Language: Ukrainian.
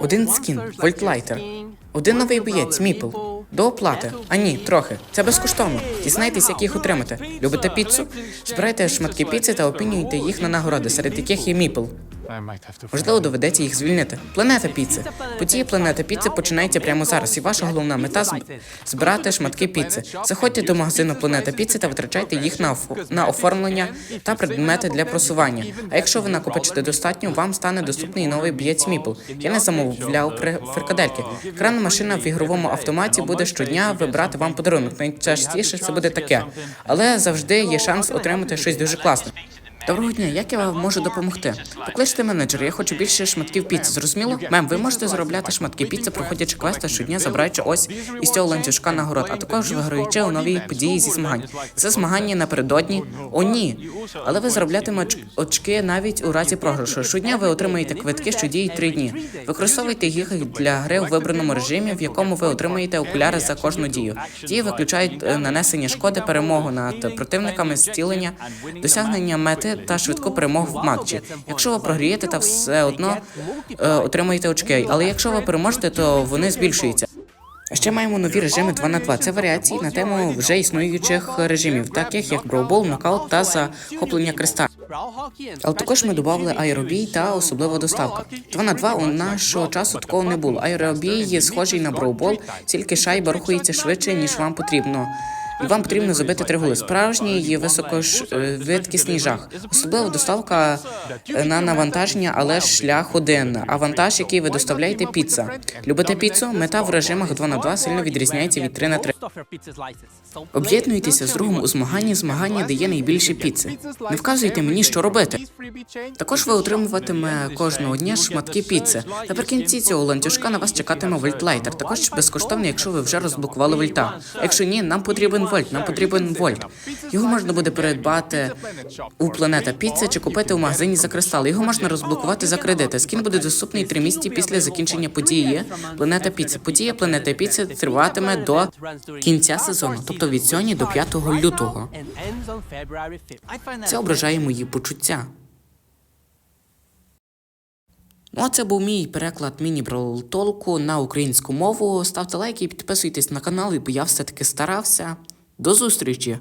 Один скін, вольтлайтер. Один новий боєць, Міпл. До оплати. А ні, трохи. Це безкоштовно. Дізнайтесь, як їх отримати. Любите піцу? Збирайте шматки піци та опінюйте їх на нагороди, серед яких є Міпл. Можливо, доведеться їх звільнити. Планета піци. Події планета піци починається прямо зараз, і ваша головна мета збирати шматки піци. Заходьте до магазину Планета піци та витрачайте їх на, на оформлення та предмети для просування. А якщо ви накопичите достатньо, вам стане доступний новий бієць Міпл. Я не замовляв фрикадельки. Кранна машина в ігровому автоматі буде щодня вибрати вам подарунок. Найчастіше це буде таке, але завжди є шанс отримати щось дуже класне. Доброго дня, як я вам можу допомогти? Покличте менеджера, я хочу більше шматків піци. Зрозуміло? Мем, ви можете заробляти шматки піци, проходячи квести щодня, забираючи ось із цього ланцюжка нагород, а також виграючи у нові події зі змагань. Це змагання напередодні. О, ні. Але ви зароблятиме очки навіть у разі програшу. Щодня ви отримаєте квитки, що діють три дні. Використовуйте їх для гри у вибраному режимі, в якому ви отримаєте окуляри за кожну дію. Дії виключають е, нанесення шкоди, перемогу над противниками, зцілення, досягнення мети та швидку перемогу в матчі. Якщо ви програєте, та все одно е, отримаєте очки. Але якщо ви переможете, то вони збільшуються. Ще маємо нові режими 2 на 2 Це варіації на тему вже існуючих режимів, таких як броубол, нокаут та захоплення креста. Але також ми додали аеробій та особлива доставка. 2 на 2 у нашого часу такого не було. Аеробій є схожий на броубол, тільки шайба рухається швидше, ніж вам потрібно. І вам потрібно забити три голи. Справжній високошвидкісний жах. Особлива доставка е, на навантаження, але ж шлях один. А вантаж, який ви доставляєте, піца. Любите піцу? Мета в режимах 2 на 2 сильно відрізняється від 3 на 3 Об'єднуйтеся з другом у змаганні, змагання дає найбільше піци. Не вказуйте мені, що робити. Також ви отримуватиме кожного дня шматки піци. Наприкінці цього ланцюжка на вас чекатиме вольтлайтер. Також безкоштовно, якщо ви вже розблокували вольта. Якщо ні, нам потрібен вольт. Нам потрібен вольт. Його можна буде придбати у планета Піци чи купити у магазині за кристал. Його можна розблокувати за кредити. Скін буде доступний три місяці після закінчення події Планета Піци. Подія Планета Піци триватиме до кінця сезону, тобто від сьогодні до 5 лютого. Це ображає мої почуття. Ну, а це був мій переклад міні толку на українську мову. Ставте лайки і підписуйтесь на канал, бо я все-таки старався. До зустрічі!